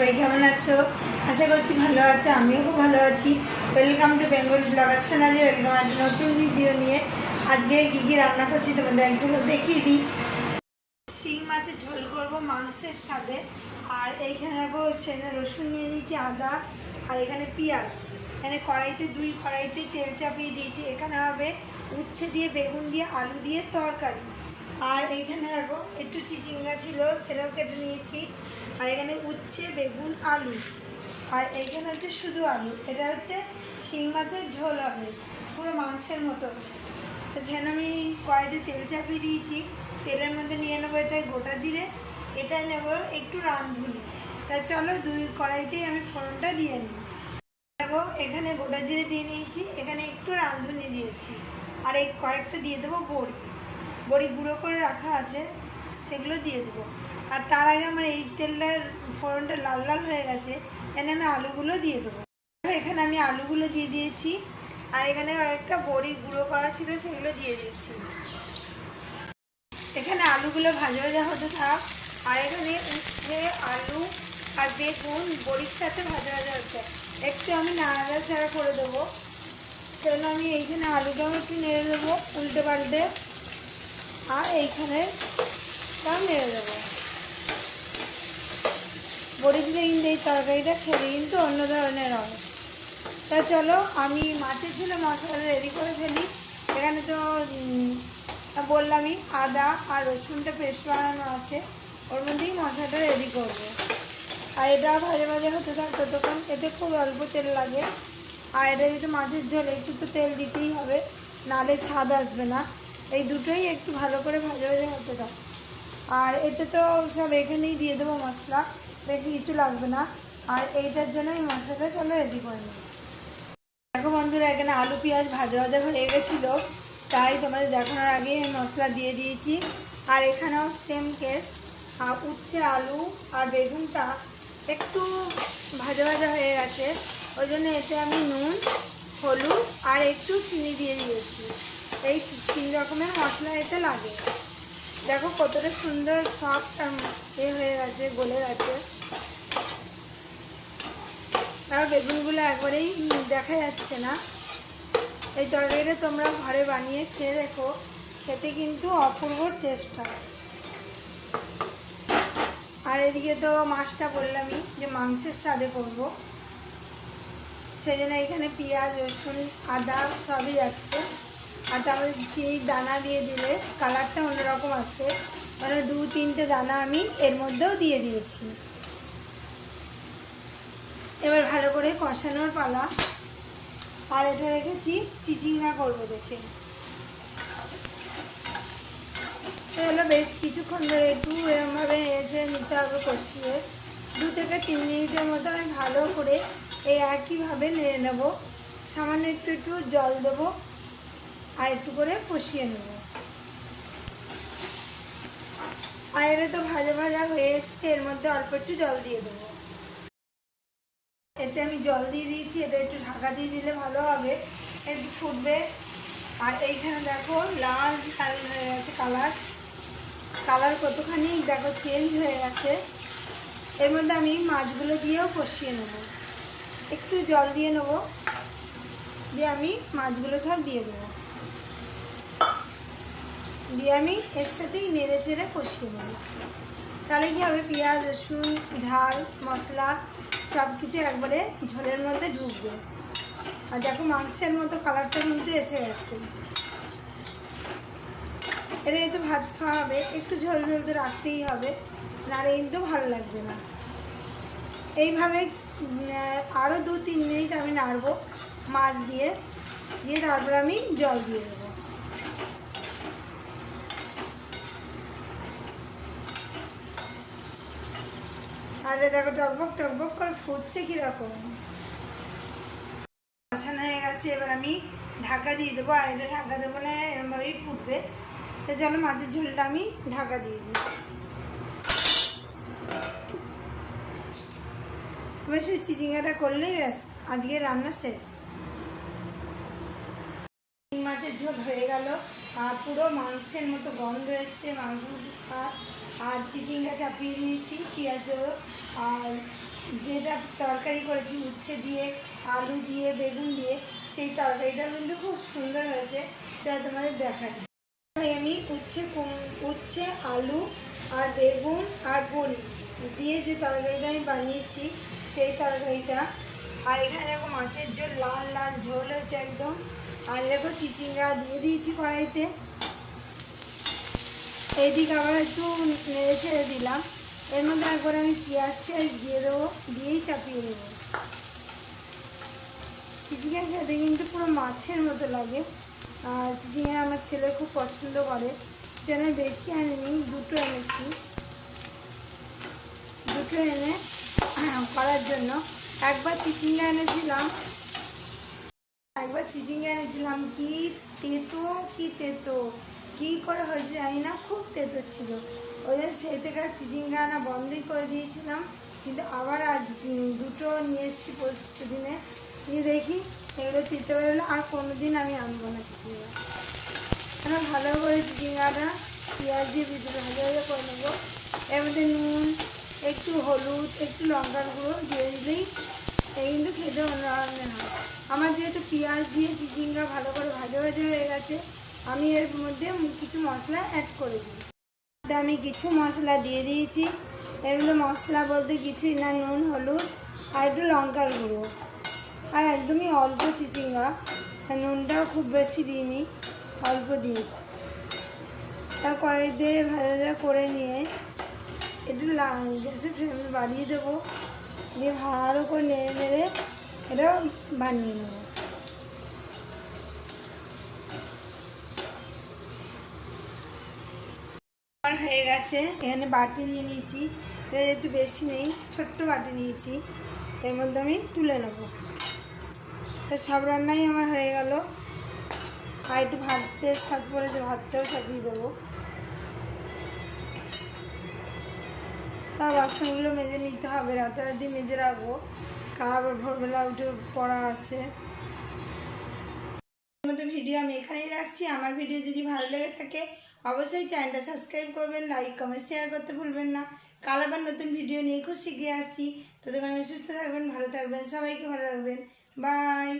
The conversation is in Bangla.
সবাই কেমন আছো? আশা করছি ভালো আছো, আমিও খুব ভালো আছি। ওয়েলকাম টু বেঙ্গল ব্লগার চ্যানেলে ওয়েলকাম একটা নতুন ভিডিও নিয়ে। আজকে কী কী রান্না করছি তোমাদের একজন দেখিয়ে দিই। শিং মাছের ঝোল করব মাংসের সাথে আর এইখানে দেখো সেখানে রসুন নিয়ে নিয়েছি, আদা, আর এখানে পেঁয়াজ। এখানে কড়াইতে দুই কড়াইতে তেল চাপিয়ে দিয়েছি। এখানে হবে উচ্ছে দিয়ে, বেগুন দিয়ে, আলু দিয়ে তরকারি। আর এইখানে দেখো, একটু চিচিঙ্গা ছিল, সেটাও কেটে নিয়েছি। আর এখানে উচ্ছে, বেগুন, আলু। আর এইখানে হচ্ছে শুধু আলু। এটা হচ্ছে শিং মাছের ঝোল হবে, পুরো মাংসের মতো। তো সেখানে আমি কড়াইতে তেল চাপিয়ে দিয়েছি। তেলের মধ্যে নিয়ে নেব এটা গোটা জিরে এটা নেব একটু রাঁধুনি। তা চলো দুই কড়াইতেই আমি ফোড়নটা দিয়ে নিই দেখো, এখানে গোটা জিরে দিয়ে নিয়েছি, এখানে একটু রাঁধুনি দিয়েছি। আর এই কয়েকটা দিয়ে দেবো বড়ি। বড়ি গুঁড়ো করে রাখা আছে, সেগুলো দিয়ে দেবো। আর তার আগে আমার এই তেলটার ফোড়নটা লাল লাল হয়ে গেছে এখানে আমি আলুগুলো দিয়ে দেবো। এখানে আমি আলুগুলো দিয়ে দিয়েছি, আর এখানে একটা বড়ি গুঁড়ো করা ছিল, সেগুলো দিয়ে দিচ্ছি। এখানে আলুগুলো ভাজা ভাজা হতে থাক, আর এখানে উচ্ছে, আলু আর বেগুন বড়ির সাথে ভাজা ভাজা হচ্ছে একটু আমি নাড়াচাড়া করে দেবো সেজন্য আমি এইখানে আলুটাও একটু নেড়ে দেবো, উল্টে পাল্টে। আর এইখানে তাও নেড়ে দেবো। বড়ি দিলে কিন্তু এই তরকারিটা খেলে কিন্তু অন্য ধরনের হবে। তা চলো, আমি মাছের ঝোলে মশলা রেডি করে ফেলি। এখানে তো বললামই আদা আর রসুনটা পেস্ট বানানো আছে। ওর মধ্যেই মশলাটা রেডি করব। আর এটা ভাজে ভাজে হতে থাক ততক্ষণ। এতে খুব অল্প তেল লাগে। আর এটা যেহেতু মাছের ঝোল, একটু তো তেল দিতেই হবে। নাহলে স্বাদ আসবে না। এই দুটোই একটু ভালো করে ভাজা ভাজে হতে থাক আর এতে তো সব এখানেই দিয়ে দেবো মশলা, বেশি কিছু লাগবে না। আর এইটার জন্য এই মশলাটা চলো রেডি করে নিই দেখো বন্ধুরা, এখানে আলু, পেঁয়াজ ভাজা ভাজা হয়ে গেছিল। তাই তোমাদের দেখানোর আগে আমি মশলা দিয়ে দিয়েছি। আর এখানেও সেম কেস উচ্ছে আলু আর বেগুনটা একটু ভাজা ভাজা হয়ে গেছে। ওই জন্য এতে আমি নুন, হলুদ আর একটু চিনি দিয়ে দিয়েছি। এই তিন রকমের মশলা এতে লাগে। দেখো কতটা সুন্দর সফট এ হয়ে গেছে, গলে গেছে। আর বেগুনগুলো একবারেই দেখা যাচ্ছে না। এই তরকারিটা তোমরা ঘরে বানিয়ে খেয়ে দেখো, খেতে কিন্তু অপূর্ব টেস্ট হয়। আর এদিকে তো মাছটা বললামই যে মাংসের স্বাদে করব। সেই জন্য এখানে পেঁয়াজ, রসুন, আদা সবই যাচ্ছে। আর তারপরে চিনি দানা দিয়ে দিলে, কালারটা অন্যরকম আছে। মানে দু, তিনটে দানা আমি এর মধ্যেও দিয়ে দিয়েছি। এবার ভালো করে কষানোর পালা। আর এটা রেখেছি, চিচিঙ্গা করব দেখে। হলো বেশ কিছুক্ষণ ধরে একটু এরমভাবে এসে নিতে হবে কষিয়ে। দু থেকে তিন মিনিটের মতো আমি ভালো করে এই একইভাবে নেড়ে নেব। সামান্য একটু একটু জল দেবো। আর একটু করে কষিয়ে নেব। আর এটা তো ভাজা ভাজা হয়ে এসছে, এর মধ্যে অল্প একটু জল দিয়ে দেবো। এতে আমি জল দিয়ে দিয়েছি, এটা একটু ঢাকা দিয়ে দিলে ভালো হবে, একটু ফুটবে। আর এইখানে দেখো লাল কালার হয়ে গেছে কালার। কালার কতখানি দেখো চেঞ্জ হয়ে গেছে। এর মধ্যে আমি মাছগুলো দিয়েও কষিয়ে নেব। একটু জল দিয়ে নেব, দিয়ে আমি মাছগুলো সব দিয়ে দেবো। দিয়ে আমি এর সাথেই নেড়ে চেড়ে কষিয়ে নেব। তাহলে কি হবে? পেঁয়াজ, রসুন, ঝাল, মশলা সব কিছু একবারে ঝোলের মধ্যে ঢুকবে। আর দেখো মাংসের মতো কালারটা কিন্তু এসে গেছে। এটা যেহেতু ভাত খাওয়া হবে। একটু ঝোল ঝোল তো রাখতেই হবে। নাহলে কিন্তু ভালো লাগবে না। এইভাবে আরও দু তিন মিনিট আমি নাড়বো মাছ দিয়ে। দিয়ে তারপর আমি জল দিয়ে দেবো। আরে দেখো, টকবক টকবক করে ফুটছে কীরকম। বসানো হয়ে গেছে, এবার আমি ঢাকা দিয়ে দেবো, আর এটা ঢাকা দেবো না, এরমভাবেই ফুটবে। তো চলো মাছের ঝোলটা আমি ঢাকা দিয়ে দিই। এবার সেই চিচিঙ্গাটা করলেই ব্যাস, আজকে রান্না শেষ। মাছের ঝোল হয়ে গেল, আর পুরো মাংসের মতো গন্ধ এসছে, মাংসের স্বাদ। আর চিচিঙ্গা চাপিয়ে নিয়েছি পেঁয়াজ আর যেটা তরকারি করেছি, উচ্ছে দিয়ে, আলু দিয়ে, বেগুন দিয়ে, সেই তরকারিটা কিন্তু খুব সুন্দর হয়েছে। চল তোমাদের দেখাই। আমি উচ্ছে উচ্ছে, আলু আর বেগুন আর বড়ি দিয়ে যে তরকারিটা আমি বানিয়েছি, সেই তরকারিটা। আর এখানে দেখো মাছের ঝোল, লাল লাল ঝোল হচ্ছে একদম। আর এরকম চিচিঙ্গা দিয়ে দিয়েছি কড়াইতে। এইদিকে আবার একটু নেড়ে ছেড়ে দিলাম। এর মধ্যে একবার আমি পেঁয়াজ টিয়াজ দিয়ে দেবো, দিয়েই চাপিয়ে দেবো চিচিঙ্গার খেতে কিন্তু পুরো মাছের মতো লাগে। আর চিচিঙ্গা আমার ছেলে খুব পছন্দ করে, সেজন্য বেশি আনিনি দুটো এনেছি। দুটো এনে করার জন্য। একবার চিচিঙ্গা এনেছিলাম। একবার চিচিঙ্গা এনেছিলাম। কি তেতো কি তেতো। কি করে হয়েছে জানি না, খুব তেতো ছিল। ওই জন্য সেই থেকে চিচিঙ্গা আনা বন্ধই করে দিয়েছিলাম, কিন্তু আবার আজ দুটো নিয়ে এসেছি পরশু দিনে নিয়ে দেখি এগুলো তিতে বেরোলে আর কোনো দিন আমি আনব না চিচিঙ্গা আমরা ভালো করে চিচিঙ্গাটা পেঁয়াজ দিয়ে ভিতরে ভাজা ভাজা করে নেব। এর মধ্যে নুন, একটু হলুদ, একটু লঙ্কার গুঁড়ো দিয়ে দিলেই এই কিন্তু খেতে অন্যরকমের হয়। আমার যেহেতু পেঁয়াজ দিয়ে চিচিঙ্গা ভালো করে ভাজা ভাজা হয়ে গেছে, আমি এর মধ্যে কিছু মশলা অ্যাড করে দিই। আমি কিছু মশলা দিয়ে দিয়েছি। এগুলো মশলা বলতে কিছুই না, নুন, হলুদ আর একটু লঙ্কার গুঁড়ো। আর একদমই অল্প চিচিঙ্গা। নুনটাও খুব বেশি দিইনি, অল্প দিয়েছি। তা কড়াই দিয়ে ভাজা করে নিয়ে একটু গ্যাসের ফ্লেম বাড়িয়ে দেবো। দিয়ে ভালো করে নেড়ে নেড়ে এটা বানিয়ে নেব। হয়ে গেছে। এখানে বাটি নিয়ে নিয়েছি। এটা যেহেতু বেশি নেই, ছোট্ট বাটি নিয়েছি। এর মধ্যে আমি তুলে নেব। তো সব রান্নাই আমার হয়ে গেল। আর একটু ভাততে ছাদ পড়েছে, ভাতটাও চাপিয়ে দেবো। তার বাসনগুলো মেজে নিতে হবে রাতারাতি মেজে রাখব। খাবার ভোরবেলা উঠে পড়া আছে। ভিডিও আমি এখানেই রাখছি। আমার ভিডিও যদি ভালো লেগে থাকে অবশ্যই চ্যানেলটা সাবস্ক্রাইব করবেন লাইক কমেন্ট শেয়ার করতে ভুলবেন না। কাল আবার নতুন ভিডিও নিয়ে খুব শিখে আসি ততক্ষণ সুস্থ থাকবেন, ভালো থাকবেন, সবাইকে ভালো রাখবেন। বাই